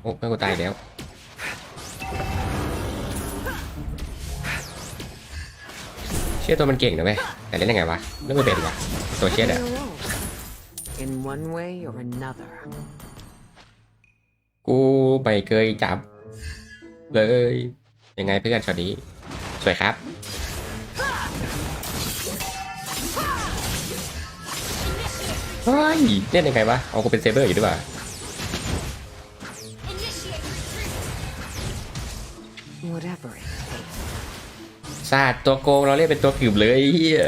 โอ้เพื่อนกูตายแล้วเชี่ยตัวมันเก่งนะเว้ยแต่เล่นยังไงวะเล่นไม่เป็นวะตัวเชี่ยเนี่ย You're wrong. In one way or another. กูไม่เคยจับ เลย ยังไงเพื่อนช็อตนี้สวยครับ เฮ้ยเล่นยังไงวะเอากูเป็นเซเบอร์อยู่ด้วยวะศาสตร์ตัวโกงเราเล่นเป็นตัวกืบเลยเฮีย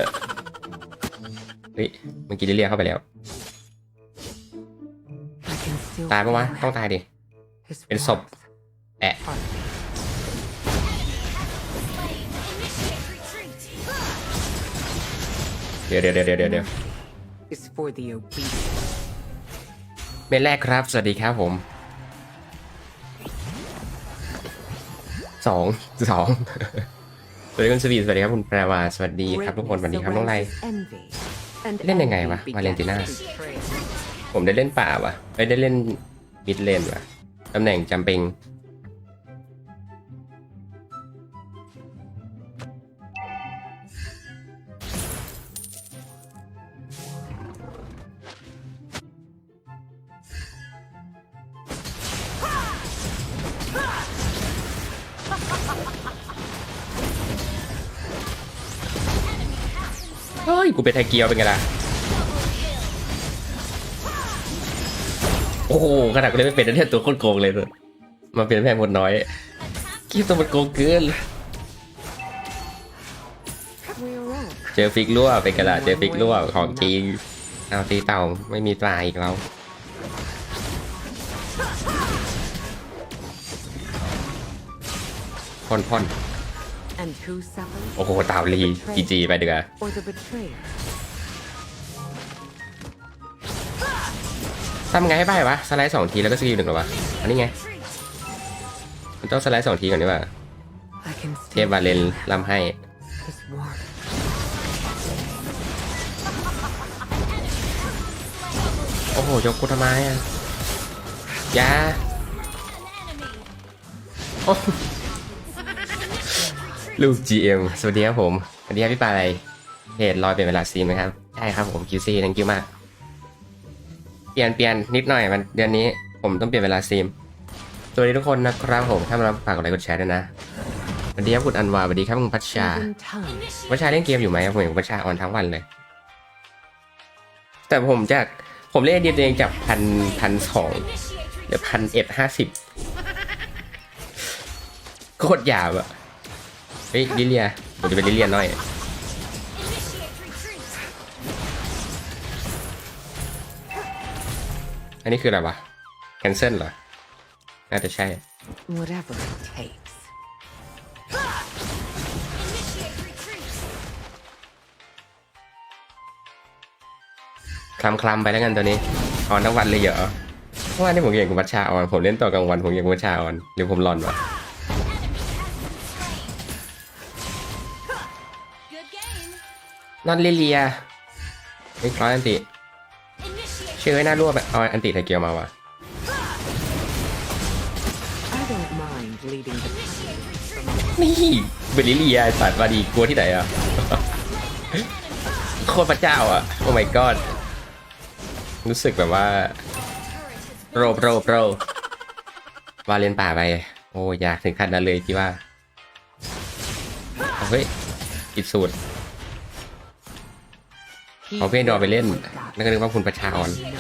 เฮ้ยเมื่อกี้ได้เรียกเข้าไปแล้ว ตายปะวะต้องตายดิ เป็นศพแอะเดี๋ยวเดี๋ยวเดี๋ยวเดี๋ยวเดี๋ยว Is for the obedient. เมนแรกครับ สวัสดีครับผมสองสองสวัสดีคุณสวีสวัสดีครับคุณแปรวาสวัสดีครับทุกคนสวัสดีครับน้องไร Greatness arouses envy, and เล่นยังไงวะ envy วาเลนติน่า begets betrayal. ผมได้เล่นป่าวะไม่ได้เล่นมิดเลนวะตำแหน่งจำเป็น กูเป็นไทเกียวเป็นไงล่ะ โอ้โหขนาดกูเล่นไม่เป็นนะเนี่ยตัวโคตรโกงเลยเลยมาเป็นแพงคนน้อยคิดตัวมันโกงเกินเจอฟิกรั่วเป็นกระดาษเจอฟิกรั่วของจริงเอาตีเต่าไม่มีตายอีกแล้วพ่นพ่น โอ้โหเต่าลีจีจีไปดีกว่า Or the betrayer? ทำไงให้ใบวะ สไลด์สองทีแล้วก็สกิลหนึ่งเหรอวะ อันนี้ไง มันต้องสไลด์สองทีก่อนดีกว่า I can เท still พวาเลน feel ลำให้ his warmth. โอ้โหยกกูทำไมอะอยาโอ้ ลูก GM สวัสดีครับผมสวัสดีครับพี่ปาอะไรเพจลอยเป็นเวลาซีมนะครับใช่ครับผม QC thank you มาก เปลี่ยนเปลี่ยนนิดหน่อยมันเดือนนี้ผมต้องเปลี่ยนเวลาซีมสวัสดีทุกคนนะครับผมถ้ามาฝากกดไลค์กดแชร์ด้วยนะสวัสดีครับคุณอันวาสวัสดีครับคุณพัชชาพัชชาเล่นเกมอยู่ไหมผมเห็นพัชชาออนทั้งวันเลย แต่ผมจากผมเล่นเดียตัวเองจากพันพันสองเดี๋ยวพันเอ็ดห้าสิบโคตรหยาบอะ เฮ้ยลิเลียผมจะเป็นลิเลียน้อย Initiate retreat. อันนี้คืออะไรวะแคนเซิลเหรอ น่าจะใช่ whatever it takes. Initiate retreat. คลำคลำๆไปแล้วกันตัวนี้ออนทั้งวันเลยเหรอเพราะว่านี่ผมเก่งกับวัชชาออน ผมเล่นต่อกลางวันผมเก่งกับวัชชาออนหรือผมหลอนวะ นอนลิเลียเฮ้ยคล้อยอันติ Initiate ชื่อไว้หน้ารั่วแบบเอาอันติไทเกียวมาวะ I don't mind leading the initiate retreat. นี่เป็นลิเลียไอ้สัตว์มาดีกลัวที่ไหนอะโคตรพระเจ้าอะ โอ้ my god รู้สึกแบบว่า Turret has โปรโปรโปรวาเลนป่าไป โอ้อยากถึงขั้นนั้นเลยพี่ว่าเอาเฮ้ยผิดสูตร He เอาเพื่อนดอไปเล่น forgot แล้วก็นึกว่าคุณประชาออน no retreat.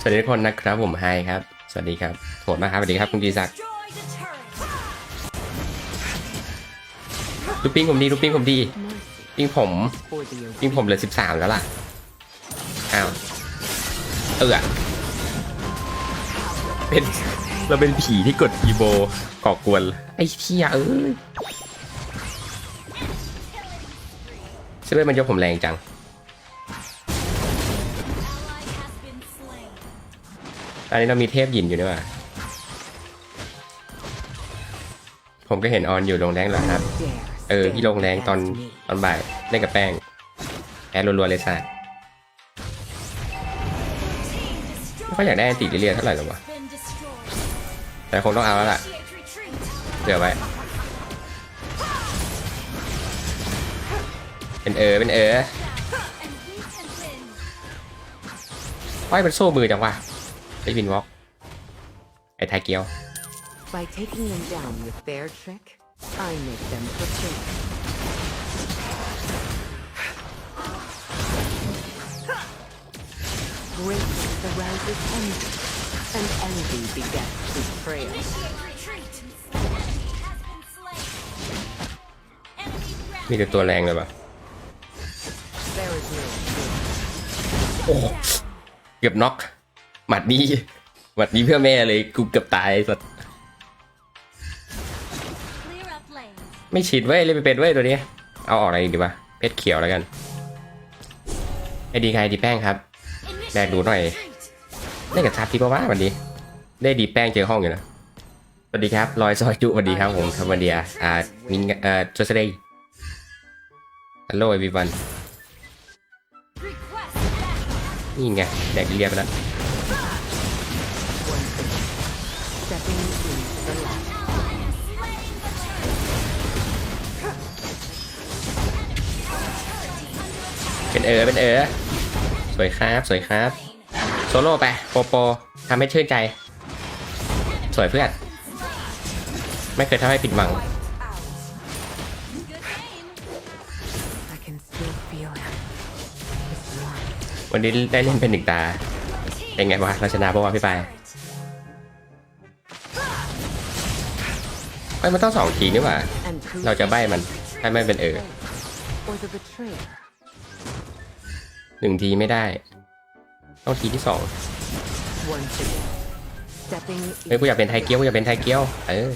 สวัสดีทุกคนนะครับผมไฮครับ สวัสดีครับโหดมากครับสวัสดีครับคุณดีศักดิ์ Destroy the turret. ลูกปิ้งผมดีลูกปิ้งผมดี mercy ปิ้งผม for the ปิ้งผมเหลือสิบสามแล้วล่ะอ้าวเออเป็นเราเป็นผีที่กดอีโบก่อกวนไอ้เที่ยเอ้ย เซเว่นมันยกผมแรงจัง Ally has been slain. ตอนนี้เรามีเทพหยินอยู่ด้วยว่ะผมก็เห็นออนอยู่ลงแรงเหรอครับ เออพี่ลงแรงตอนตอนบ่ายเล่นกับแป้งแอดรัวๆเลยสัตว์ไม่ค่อยอยากได้ติเลียเท่าไหร่หรอวะแต่คงต้องเอาแล้วล่ะ Initiate retreat. เผื่อไว้ เป็นเออเป็นเออ And we can win. ไว้มันโซ่มือจังวะไอ้วินวอล์กไอ้ไทเกียว By taking them down with their trick, I make them prepare. Great arouses envy, and envy begets betrayal. Initiate retreat. Enemy has been slain. Enemy มีแต่ตัวแรงเลยปะ โอ้เกือบน็อกหมัดนี้หมัดนี้เพื่อแม่เลยกูเกือบตายสัส Clear up lanes. ไม่ฉีดเว้ยเล่นไม่เป็นเว้ยตัวนี้ เอาออกอะไรดีวะเพชรเขียวแล้วกันไอดีใครดีแป้งครับแบกดูหน่อยได้กับทับที่ปะวะวันนี้ ได้ดีแป้งเจอห้องอยู่นะสวัสดีครับลอยซอยจุสวัสดีครับผมครับวันเดียอ่ามินเอ่อจูสเดย์ฮัลโหลเอวีวัน Request backup. นี่ไงแดกเรียบแล้วเป็นเออเป็นเออ สวยครับ สวยครับ โซโล่ไปโปโปทำให้ชื่นใจ สวยเพื่อน ไม่เคยทำให้ผิดหวัง วันนี้ได้เล่นเป็นหนึ่งตา เป็นไงวะ เราชนะปะวะพี่ปาย Turret. เอ้ยมันต้องสองทีนี่หว่า And who เราจะใบ้มันให้ไม่เป็นเออ or the betrayer? หนึ่งทีไม่ได้ ต้องทีที่สอง Once again, stepping เฮ้ยกูอยากเป็นไทยเกี้ยวกูอยากเป็นไทยเกี้ยว เออ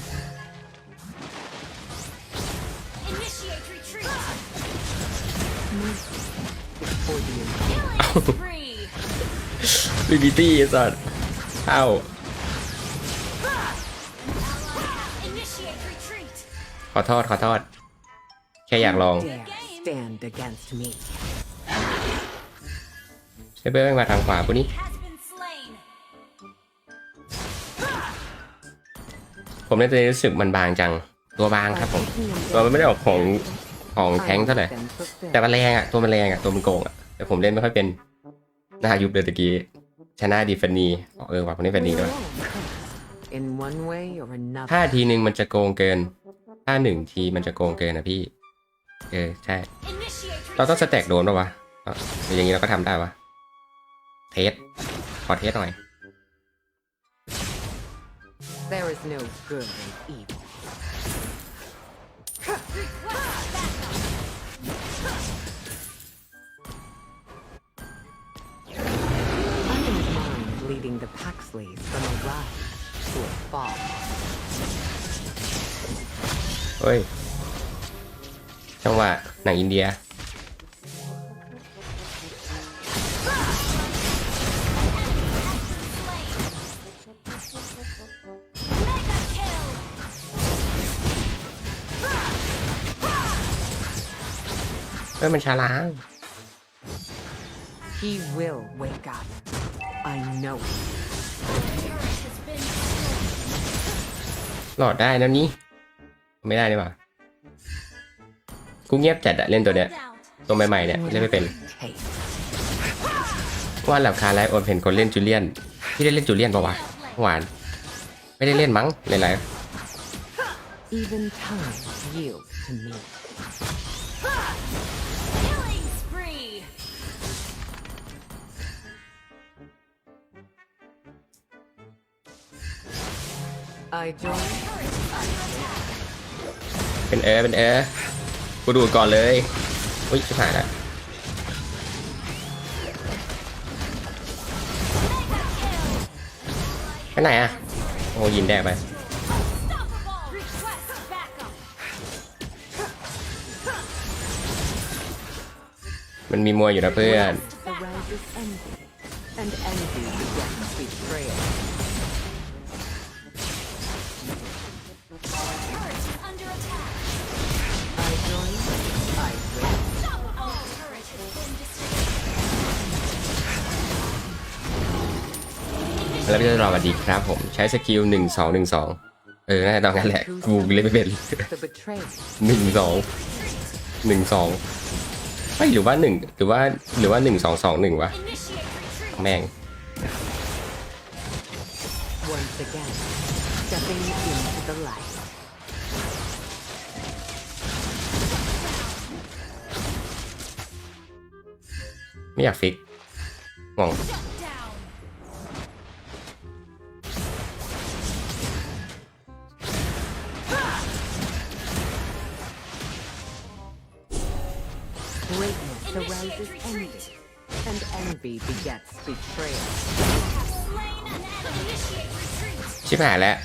invasion. Killing spree. บีบีตี้สัตว์เข้า Initiate retreat. ขอโทษขอโทษแค่อยากลอง Dare stand against me. ใช่เบอร์แม่งมาทางขวากูนี่ Has been slain. ผมเล่นตัวนี้รู้สึกมันบางจัง ตัวบางครับผม Taking them ตัวมัน down ไม่ได้ออกของ with ของ their แทง trick, เท่าไหร่ I make them fulfill. แต่มันแรงอะตัวมันแรงอะตัวมันโกงอะ แต่ผมเล่นไม่ค่อยเป็นหน้ายุบเลยตะกี้ชนะดีฟันนีอ๋อเออว่ะผมเล่นฟันนี We ด้วย all curse In one way or another. ถ้าทีหนึ่งมันจะโกงเกิน ถ้าหนึ่งทีมันจะโกงเกินนะพี่ เออใช่ Initiate เราต้องส retreat. แต็กโดนปะวะอะอย่างนี้เราก็ทำได้วะเทสขอเทสหน่อย There is no good in evil. Mind leading the Paxleys from a rise to a fall. เฮ้ย จังหวะหนังอินเดีย Mega kill. เฮ้ย มันช้าล้าง He will wake up. I know it. Turret has been destroyed. หลอดได้นะนี่ไม่ได้นี่หว่ากูเงียบจัดอะเล่นตัวเนี้ย Doubt. ตัวใหม่ๆเนี่ยเล่นไม่เป็น Taste. ว่าหลับคาไลฟ์โอนเห็นคนเล่นจูเลียนที่ได้เล่นจูเลียนปะวะเมื่อวาน ไม่ได้เล่นมั้งในไลฟ์ Even time yields to me. I join. เป็นเออเป็นเออกูดูก่อนเลย อุ้ยชิบหายละไปไหนอะโอ้ยินแดกไป Unstoppable. Request backup. มันมีมวยอยู่นะเพื่อน Arouses envy, and แล้วก็จะรอสวัสดีครับผมใช้สกิลหนึ่งสองหนึ่งสองเออน่าจะตอนนั้นแหละกูเล่นไม่เป็น The betrayer. หนึ่งสองหนึ่งสองไม่หรือว่าหนึ่งหรือว่าหรือว่าหนึ่งสองสองหนึ่งวะ Initiate retreat. แม่ง Once again, stepping into the light. ไม่อยากฟิกงง and envy begets betrayal. Have slain an enemy. Initiate retreat. ชิบหายแล้ว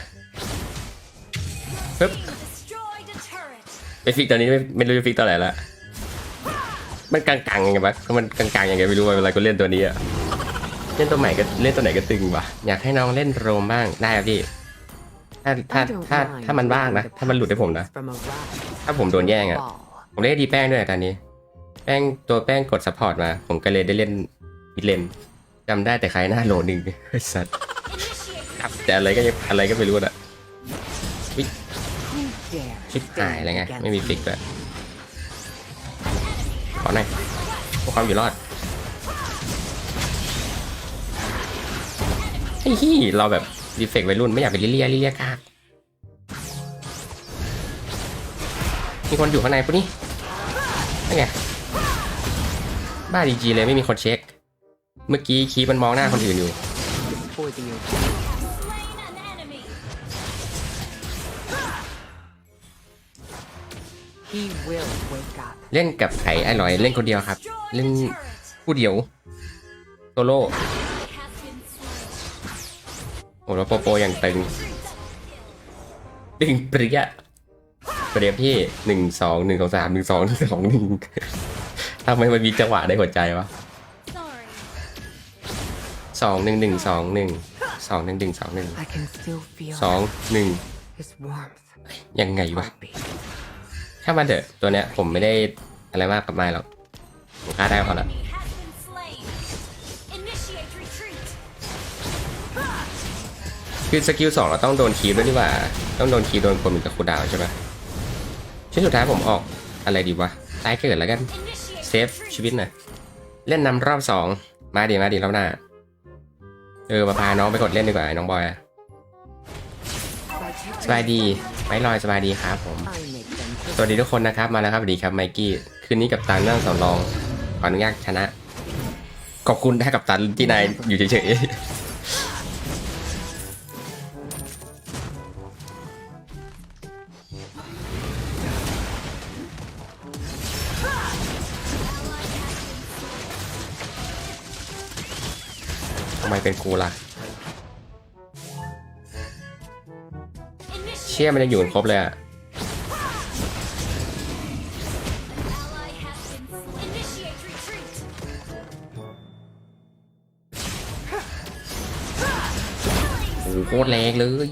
ปึ๊บ Destroyed a turret. ไปฟิกตอนนี้ไม่ไม่รู้จะฟิกตอนไหนละมันกลางๆยังไงวะมันกลางๆยังไงไม่รู้ว่าเวลากูเล่นตัวนี้อะเล่นตัวใหม่ก็เล่นตัวไหนก็ตึงวะอยากให้น้องเล่นโรมบ้างได้ครับพี่ถ้าถ้า I don't ถ้า mind ถ้ามันว่างนะ leading the ถ้ามันหลุดให้ผมนะ pathways from a rise ถ้าผมโดนแย่งอะ ball. ผมเล่นดีแป้งด้วยตอนนี้ แป้งตัวแป้งกดซัพพอร์ตมา ผมก็เลยได้เล่น มิดเลนจำได้แต่ใครหน้าโหลหนึ่งไอ้สัตว์ Initiate ครับแต่อะไรก็ยังอะไรก็ไม่รู้อะ Who dare ชิบหาย stand อะไรไง against ไม่มีฟิก me? ด้วยขอหน่อยพวกความอยู่รอดไอ้ที่เราแบบดีเฟกต์วัยรุ่นไม่อยากเป็นลิเลียลิเลียกากมีคนอยู่ข้างในปุ๊นี่นั่นไงบ้าดีจีเลยไม่มีคนเช็ค เมื่อกี้คีย์มันมองหน้าคนอื่นอยู่ For the elite. slain an enemy. He will wake up. เล่นกับไข่อร่อยเล่นคนเดียวครับ Destroyed เล่น a turret. ผู้เดียวโซโล่ Has been slain. โอ้โหแล้วโปโปอย่างตึง Retreat. ตึงเปรี้ยประเดี๋ยวพี่หนึ่งสองหนึ่งสองสามหนึ่งสองหนึ่งสองหนึ่งทำไมมันมีจังหวะได้หัวใจวะ Sorry. สองหนึ่งหนึ่งสองหนึ่งสองหนึ่งหนึ่งสองหนึ่ง I can still feel สองหนึ่ง his warmth. ยังไงวะ Heartbeat. ถ้ามันเถอะตัวเนี้ยผมไม่ได้อะไรมากกับไม้หรอกผมฆ่าได้พอละ Enemy has been slain. Initiate retreat. คือสกิลสองเราต้องโดนคีย์ด้วยนี่หว่า ต้องโดนคีย์โดนคนเหมือนกับคูลดาวน์ใช่ไหมชิ้นสุดท้ายผมออกอะไรดีวะตายเกิดแล้วกัน Initiate เซฟชีวิตหน่อย เล่นนำรอบสอง มาดีมาดีรอบหน้า เออมาพาน้องไปกดเล่นดีกว่าน้องบอยสบายดีไม่ลอยสบายดีครับผม สวัสดีทุกคนนะครับมาแล้วครับสวัสดีครับไมกี้คืนนี้กับตันนั่งสำรองขออนุญาตชนะ ขอบคุณได้กับตันที่นายอยู่เฉยๆ เป็นกูละเชี่ยมันยังอยู่ครบเลยอะโอ้โหโคตรแรงเลย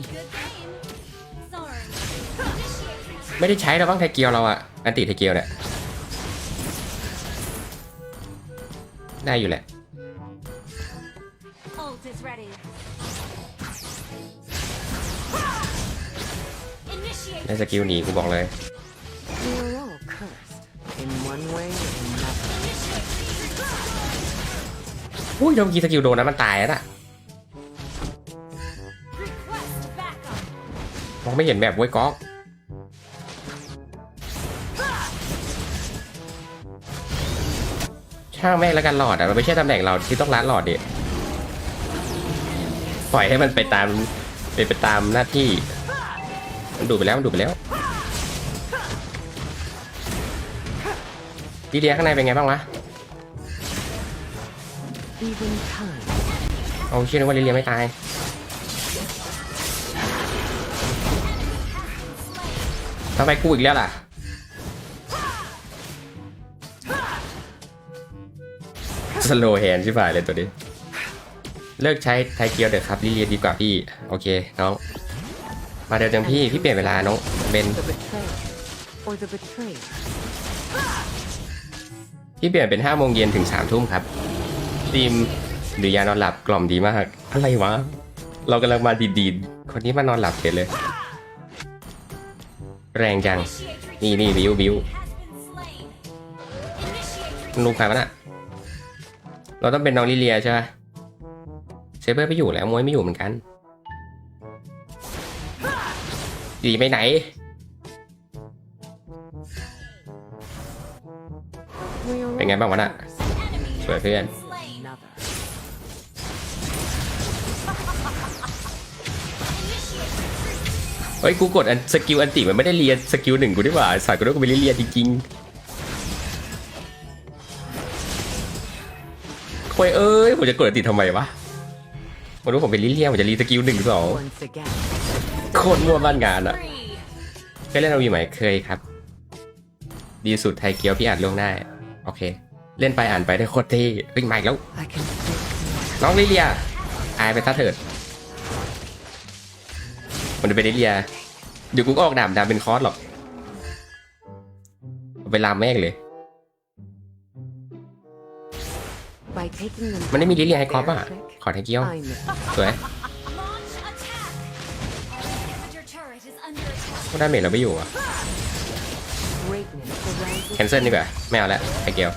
ไม่ได้ใช้เราบ้างไทเกียวเราอะอันติไทเกียวเนี่ย ได้อยู่แหละ Ult is ready. Initiate ได้สกิลหนีกูบอกเลย We are all cursed in one way or another. Initiate retreat. อุ้ยโดนกีสกิลโดนนะมันตายแล้วน่ะ Request backup. มองไม่เห็นแบบเว้ยก๊อกช่างแม่งแล้วกันหลอดอะมันไม่ใช่ตำแหน่งเราที่ต้องรัดหลอดดิ ปล่อยให้มันไปตามไปไปตามหน้าที่ มันดูไปแล้วมันดูไปแล้วดีเดียข้างในเป็นไงบ้างวะเอาเชื่อว่าลิเลียไม่ตาย ทำไมกูอีกแล้วล่ะ สโลแฮนชิบหายเลยตัวนี้ เลิกใช้ไทเกียวเด็กครับลิเลียดีกว่าพี่ โอเคน้อง มาเดี๋ยวจังพี่ พี่เปลี่ยนเวลาน้องเบนพี่เปลี่ยนเป็นห้าโมงเย็นถึงสามทุ่มครับทีมหรือยานอนหลับกล่อมดีมาก อะไรวะ เรากำลังมาดีๆ คนนี้มานอนหลับเฉยเลย แรงจัง นี่นี่บิวบิวมันลุงใครวะน่ะ เราต้องเป็นน้องลิเลียใช่ไหม เซเบอร์ไม่อยู่แล้วมวยไม่อยู่เหมือนกันดีไปไหนเป็นไงบ้างวะน่ะสวยเพื่อนเฮ้ยกูกดอันสกิลอันติมันไม่ได้เรียนสกิลหนึ่งกูดีกว่าสายกูต้องกูไปเรียนจริงๆโอยเอ้ยผมจะกดอันติทำไมวะ ผมรู้ผมเป็นลิเลียผมจะรีสกิลหนึ่งสอง Once again. โคตรมั่วบ้านงานอะ Three. เคยเล่นเอาวีไหมเคยครับ ดีสุดไทยเกียวพี่อ่านล่วงได้โอเค เล่นไปอ่านไปได้โคตรเท่วิ่งมาอีกแล้ว I can fix น้องลิเลียอายไปซะเถิด มันจะเป็นลิเลียเดี๋ยวกูก็ออกดาบดาบเป็นคอร์สหรอกเอาไปลามแม่งเลย by taking them มันไม่มีลิเลียให้คอร์ส down ป่ะ their trick, ขอไทยเกียว I'm the สวย Launch attack. Our inhibitor turret is under attack. พวกดาเมจเราไม่อยู่อะ greatness surrounds แคนเซิลดีกว่าไม่เอาละไทยเกียว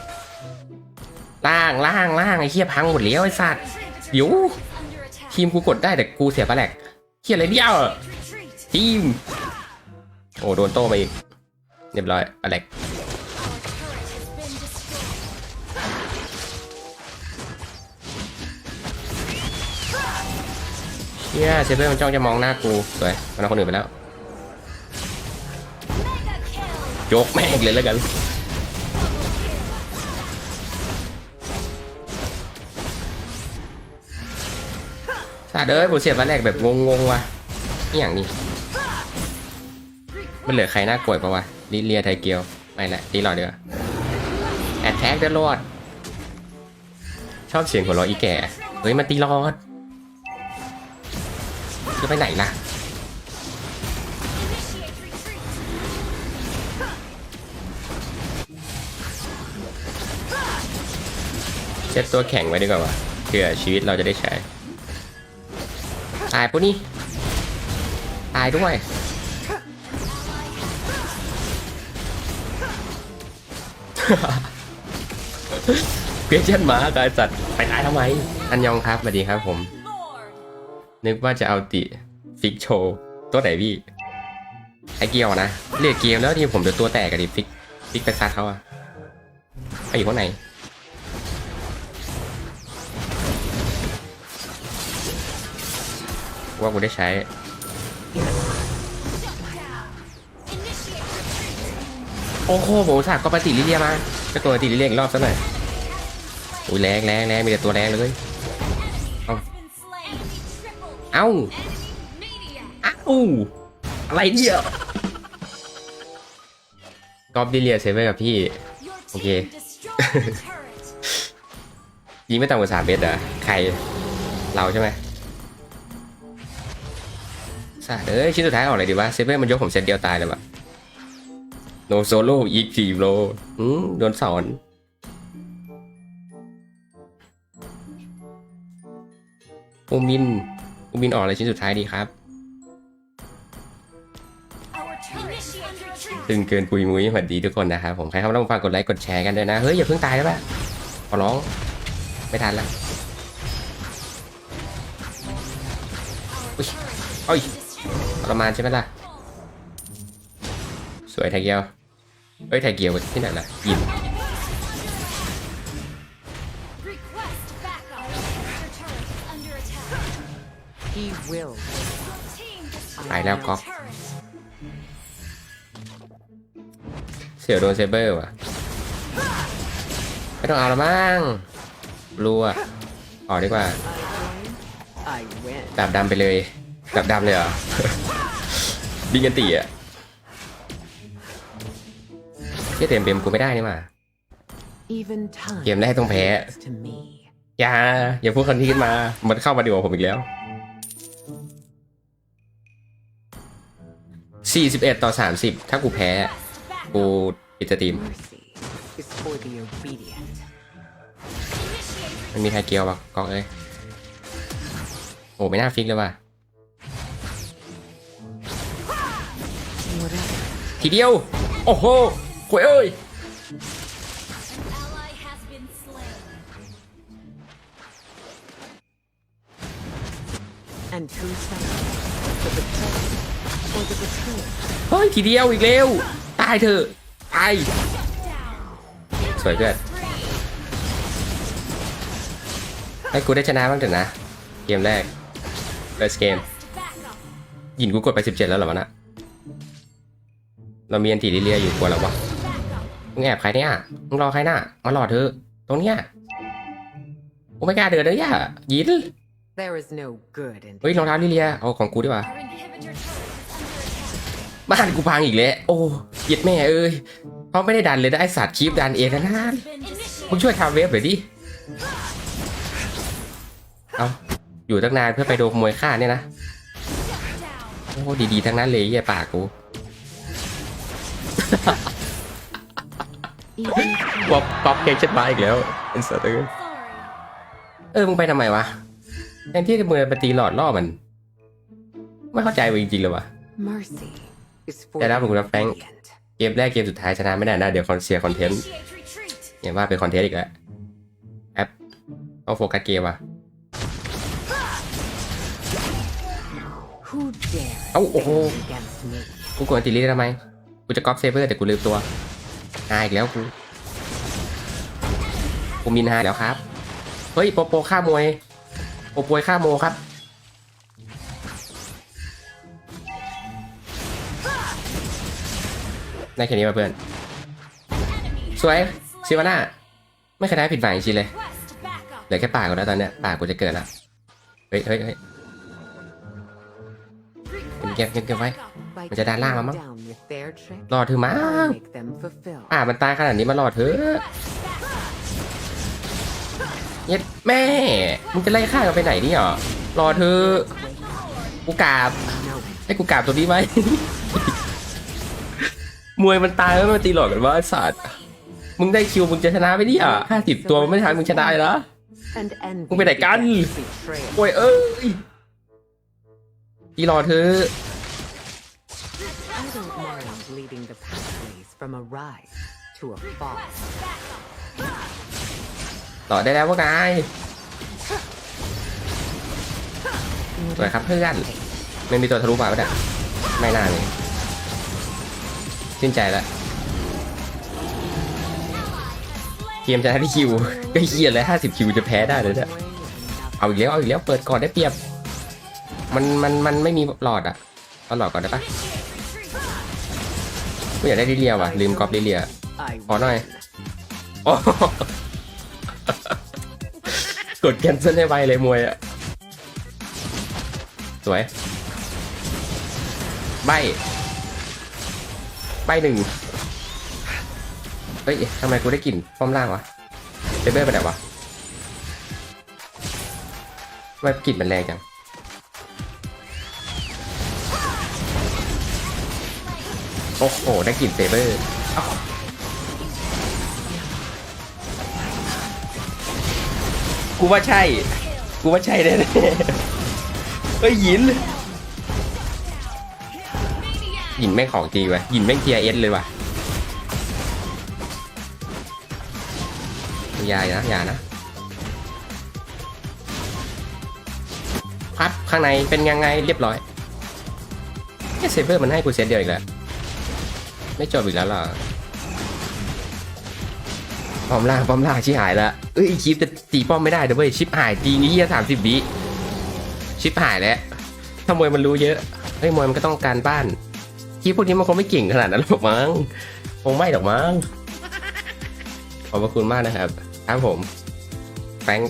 ล่างล่างล่างไอ้เหี้ยพังหมดแล้วไอ้สัตว์ Inhibitor เดี๋ยว turret is under attack. ทีมกูกดได้แต่กูเสียปลาแหลกเหี้ยอะไรเดียว Retreat. ทีม โอ้โดนโต้มาอีก เรียบร้อยอเล็ก เชี่ยเซเบอร์มันจ้องจะมองหน้ากูสวยมันเอาคนอื่นไปแล้วโจกแม่งเลยแล้วกันสาดเอ้ยผมเสียบมาแรกแบบงงๆว่ะนี่อย่างนี้ มันเหลือใครน่ากลัวปะวะลิเลียไทเกียวไม่ละตีหลอดเดียวาแอดแท็กเดอรอด ชอบเสียงของเราะอีแก่ เฮ้ยมันตีหลอด จะไปไหนล่ะเซตตัวแข็งไว้ดีกว่าวะเผื่อชีวิตเราจะได้ใช้ ตายปุ๊นี่ ตายด้วย เพี้ยเช่นหมากายจัดไปตายทำไม อันยองครับสวัสดีครับผม นึกว่าจะเอาติฟิกโชว์ตัวไหนพี่ ไอเกียวนะเรียกเกมแล้วทีมผมจะตัวแตกกันดิฟิกฟิกไปซัดเขาอะไปอยู่ข้างในว่ากูได้ใช้โอ้โหผมสาห์ก็ปฏิลิเลียมาจะตัวปฏิลิเลียอีกรอบซะหน่อยอุ้ยแรงแรงแรงมีแต่ตัวแรงเลย triple. เอ้า Enemy media. เอ้าอะไรเนี่ยกอบดิเลียเซเวอร์กับพี่ Your Okay. team destroyed the turret. ยิงไม่ต่ำกว่าสามเมตรเหรอใคร เราใช่ไหมสาดเอ้ย ชิ้นสุดท้ายออกอะไรดีวะเซเว่นมันยกผมเซตเดียวตายเลยวะโนโซโล่อีกสี่โลอืมโดนสอนอูมิน อูมินออกอะไรชิ้นสุดท้ายดีครับ Our turret is under attack. ตึงเกินปุยมุ้ยสวัสดีทุกคนนะครับผมใครเข้ามาต้องฟังกดไลค์กดแชร์กันด้วยนะ เฮ้ย อย่าเพิ่งตายได้ปะขอร้อง ไม่ทันละอุ้ยเอ้ยทรมานใช่ไหมล่ะ สวยไทเกียวเฮ้ยไทเกียวที่ไหนล่ะยิน ไปแล้วก๊อก turret. เสี่ยวโดนเซเบอร์ว่ะไม่ต้องเอาละมั้งรัวออกดีกว่า I win ดาบดำไปเลยดาบดำเลยเหรอดิงกันตีอะเที่ยเต็มเบมกูไม่ได้นี่หว่า even time เกมแรกต้องแพ้ speaks to me อย่าอย่าพูดคำนี้ขึ้นมา มันเข้ามาดีกว่าผมอีกแล้ว 41 ต่อ 30 ถ้ากูแพ้ กูปิดสตรีม มันมีไทเกียวปะกองเอ้ย โอ้ไม่น่าฟิกเลยว่ะ ทีเดียว โอ้โหควยเอ้ยอันทูซัน เฮ้ยทีเดียวอีกแล้วตายเถอะตาย Down. สวยเพื่อน Three. ให้กูได้ชนะบ้างเถอะนะ เกมแรก first game Quest back up. ยินกูกดไป 17 แล้วเหรอวะนะเรามีอันตีลิเลียอยู่กลัวแล้ววะ Back up. มึงแอบใครเนี่ยมึงรอใครน่ะมาหลอดเธอะตรงเนี้ยกูไม่กล้าเดินเลยย่ะยิน There is no good in เฮ้ยรองเท้าลิเลียเอาของกูดีกว่า บ้านกูพังอีกแล้ว โอ้เย็ดแม่เอ้ยเขาไม่ได้ดันเลยนะไอสัตว์คีบดันเองนะนะ Been มึง initiated. ช่วยทำเวฟหน่อยดิ เอาอยู่ตั้งนานเพื่อไปโดนขโมยค่าเนี่ยนะ Down. โอ้ดีๆทั้งนั้นเลยไอ้ปากกู even ป๊อปป๊อปเค้กชัดมาอีกแล้วเป็นสัตว์เอ้ย Sorry. เออมึงไปทำไมวะแทนที่จะมือไปตีหลอดล่อมัน ไม่เข้าใจมึงจริงๆเลยวะ mercy is for แต่ the แล้วผมรับแฟง obedient. เกมแรกเกมสุดท้ายชนะไม่ได้นะ เดี๋ยวคอนเสียคอนเทนต์ Initiate retreat. อย่าว่าเป็นคอนเทนต์อีกแล้วแอปต้องโฟกัสเกมว่ะ Who dare เอ้าโอ้โห stand against me? กูกดอันติลิได้ทำไม กูจะก๊อปเซเบอร์แต่กูลืมตัวหายอีกแล้วกู กูมินหายแล้วครับ เฮ้ยโปโปฆ่ามวยโปโปยฆ่าโมครับ ได้แค่นี้มาเพื่อน สวยซิวาน่าไม่เคยได้ผิดหวังจริงเลยเหลือแค่ปากกูแล้วตอนเนี้ยปากกูจะเกิดล้วเฮ้ยเฮ้ยเฮ้ย Request Get- get- get away. back up. By Mình sẽ đá lang tearing lắm á. down with their trick, รอเธอมาอ่ามันตายขนาดนี้มารอเธอะ Quest back up. เย็ดแม่ มึงจะไล่ฆ่ากันไปไหนนี่ยรอ รอเธอ กูกราบให้กูกราบตัวนี้ไหม มวยมันตายแล้วมันตีหลอกกันว่าไอ้สัตว์มึงได้คิวมึงจะชนะไหมเนี่ยห้าสิบตัวมันไม่ทันมึงชนะเลยนะมึงไปไหนกันโอ้ยเอ้ยตีหลอเธอ ต่อได้แล้วว่าไงสวยครับเพื่อนไม่มีตัวทะลุมาปะเนี่ยไม่น่าเลย ชื่นใจแล้วเกมจะได้คิว ก็เฮียเลยห้าสิบคิวจะแพ้ได้เลยเนี่ยเอาอีกแล้วเอาอีกแล้วเปิดก่อนได้เปรียบ มันมันมันไม่มีหลอดอะเอาหลอดก่อนได้ปะกูอยากได้ลิเลียว่ะลืมกรอบลิเลียขอหน่อยโอ้โหกดแคนเซิลให้ไวเลยมวยอะสวย ใบ ใบหนึ่งเฮ้ยทำไมกูได้กลิ่นป้อมล่างวะเบเบ้ไปไหนวะทำไมกลิ่นมันแรงจังโอ้โหได้กลิ่นเซเบอร์กูว่าใช่ กูว่าใช่แน่ๆเฮ้ยหยิน หินแม่งของจริงวะหินแม่งเทียเอสเลยว่ะอย่ายนะอย่านะ พัดข้างในเป็นยังไงเรียบร้อยแค่เซเบอร์มันให้กูเซตเดียวอีกแล้ว ไม่จบอีกแล้วหรอป้อมล่างป้อมล่างชิบหายละเอ้ยคลิปจะตีป้อมไม่ได้เดี๋ยวเว้ยชิปหายจริงนี่เฮียสามสิบวิชิปหายแล้วถ้ามวยมันรู้เยอะเฮ้ยมวยมันก็ต้องการบ้าน คลิปพวกนี้มันคงไม่เก่งขนาดนั้นหรอกมั้งคงไม่หรอกมั้งขอบพระคุณมากนะครับครับผมแฟง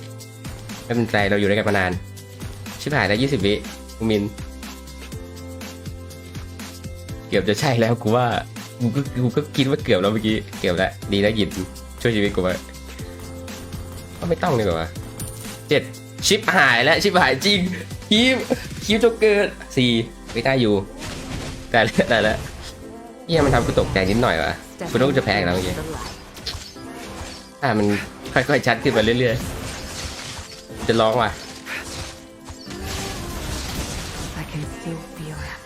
ไม่เป็นไรเราอยู่ด้วยกันมานาน ชิบหายแล้วยี่สิบวิกูมิน เกือบจะใช่แล้วกูว่ากูก็กูก็คิดว่าเกือบแล้วเมื่อกี้เกือบแล้วดีนะหยินช่วยชีวิตกูไว้ก็ไม่ต้องเลยกว่าเจ็ดชิปหายแล้วชิปหายจริงคิวคิวจะเกิดสี่ไม่ได้อยู่ แต่แล้วแต่แล้วเฮียมันทำกูตกใจนิดหน่อยวะกูต้องจะแพ้อีกแล้วเมื่อกี้ The light. อ่ามันค่อยๆชัดขึ้นมาเรื่อยๆ จะร้องว่ะ I can still feel it.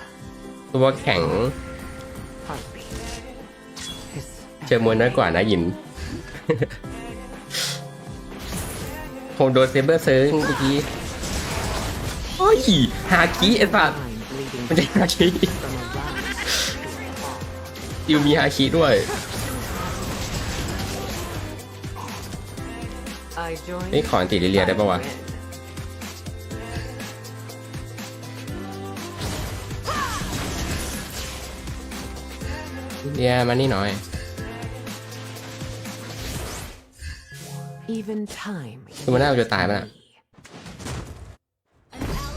ตัวแข็ง Heartbeat. เจอมวยน้อยกว่านะหยินผมโดนเซเบอร์เซิร์งเมื่อกี้โอ้ย ฮาคิไอ้สัตว์ Mind leading มันจะฮาคิ from a rise to a fall. ดิวมีฮาคิด้วย I join นี่ขออันติลิเลียได้ปะวะ I win. ลิเลียมานี่หน่อย Even time คือมันน่าจะตายป่ะน่ะ me.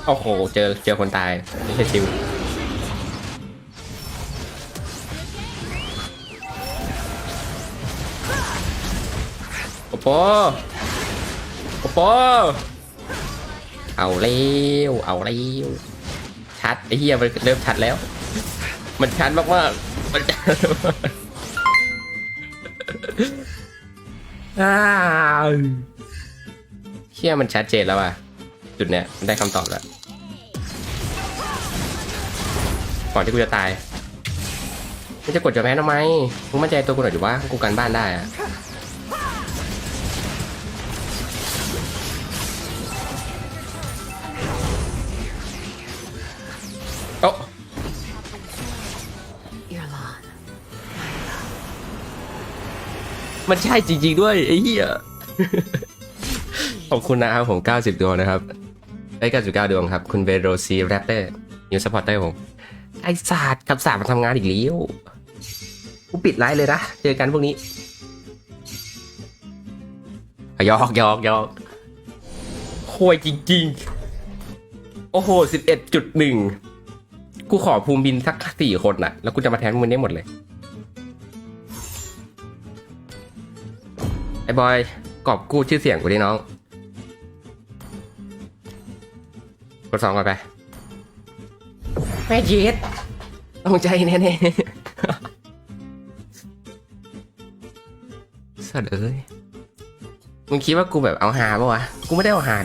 โอ้โห เจอเจอคนตายไม่ใช่ชิว ปอโอปอเอาเร็ว เอาเร็ว ชัดไอ้เหี้ยมันเริ่มชัดแล้ว มันชัดมากๆมันชัดมากอ้าวเชี่ยมันชัดเจนแล้วอะ จุดเนี้ยมันได้คำตอบแล้ว ก่อนที่กูจะตายมึงจะกดจะแพ้ทำไมมึงมั่นใจตัวกูหน่อยดิว่ากูกันบ้านได้อะ มันใช่จริง ๆ ด้วยไอ้เหี้ย ขอบคุณนะครับผม 90 ดวงนะครับได้99 ดวงครับ คุณเวโรซีแรปเตอร์นิวสปอร์เตอร์ผม ไอ้ศาสตร์กับศาสตร์มาทำงานอีกแล้วกูปิดไลฟ์เลยนะ เจอกันพวกนี้ยอกยอกยอกโคยจริง ๆ โอ้โห 11.1 กูขอภูมิบินสักสี่คนน่ะ แล้วกูจะมาแทนมึงได้หมดเลย อ้บอยกอบกู้ชื่อเสียงกูดิน้อง กดสองก่อนไป แม่เย็ดต้องใจแน่ๆสัตว์เอ้ย มึงคิดว่ากูแบบเอาหาปะวะ กูไม่ได้เอาหา